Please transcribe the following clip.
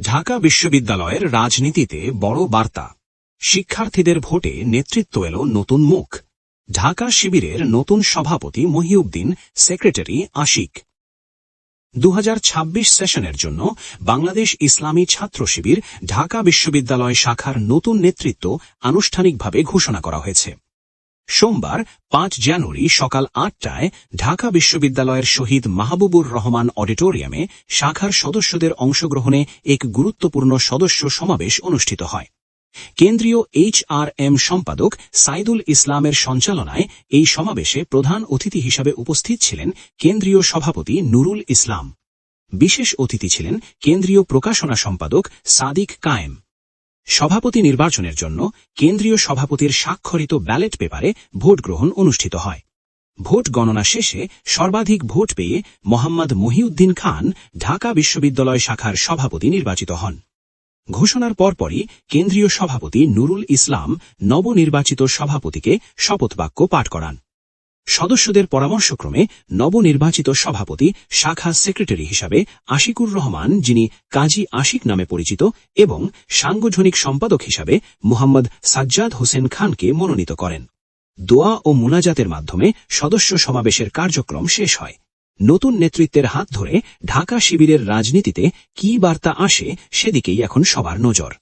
ঢাকা বিশ্ববিদ্যালয়ের রাজনীতিতে বড় বার্তা। শিক্ষার্থীদের ভোটে নেতৃত্ব এলো নতুন মুখ। ঢাকা শিবিরের নতুন সভাপতি মহিউদ্দিন, সেক্রেটারি আশিক। দু হাজার ছাব্বিশ সেশনের জন্য বাংলাদেশ ইসলামী ছাত্র শিবির ঢাকা বিশ্ববিদ্যালয় শাখার নতুন নেতৃত্ব আনুষ্ঠানিকভাবে ঘোষণা করা হয়েছে। সোমবার, পাঁচ জানুয়ারি সকাল আটটায় ঢাকা বিশ্ববিদ্যালয়ের শহীদ মাহবুবুর রহমান অডিটোরিয়ামে শাখার সদস্যদের অংশগ্রহণে এক গুরুত্বপূর্ণ সদস্য সমাবেশ অনুষ্ঠিত হয়। কেন্দ্রীয় এইচ আর এম সম্পাদক সাইদুল ইসলামের সঞ্চালনায় এই সমাবেশে প্রধান অতিথি হিসাবে উপস্থিত ছিলেন কেন্দ্রীয় সভাপতি নুরুল ইসলাম। বিশেষ অতিথি ছিলেন কেন্দ্রীয় প্রকাশনা সম্পাদক সাদিক কায়েম। সভাপতি নির্বাচনের জন্য কেন্দ্রীয় সভাপতির স্বাক্ষরিত ব্যালট পেপারে ভোট গ্রহণ অনুষ্ঠিত হয়। ভোট গণনা শেষে সর্বাধিক ভোট পেয়ে মোহাম্মদ মহিউদ্দিন খান ঢাকা বিশ্ববিদ্যালয় শাখার সভাপতি নির্বাচিত হন। ঘোষণার পরপরই কেন্দ্রীয় সভাপতি নুরুল ইসলাম নবনির্বাচিত সভাপতিকে শপথবাক্য পাঠ করান। সদস্যদের পরামর্শক্রমে নবনির্বাচিত সভাপতি, শাখা সেক্রেটারি হিসাবে আশিকুর রহমান, যিনি কাজী আশিক নামে পরিচিত এবং সাংগঠনিক সম্পাদক হিসাবে মোহাম্মদ সাজ্জাদ হোসেন খানকে মনোনীত করেন। দোয়া ও মুনাজাতের মাধ্যমে সদস্য সমাবেশের কার্যক্রম শেষ হয়। নতুন নেতৃত্বের হাত ধরে ঢাকা শিবিরের রাজনীতিতে কী বার্তা আসে সেদিকেই এখন সবার নজর।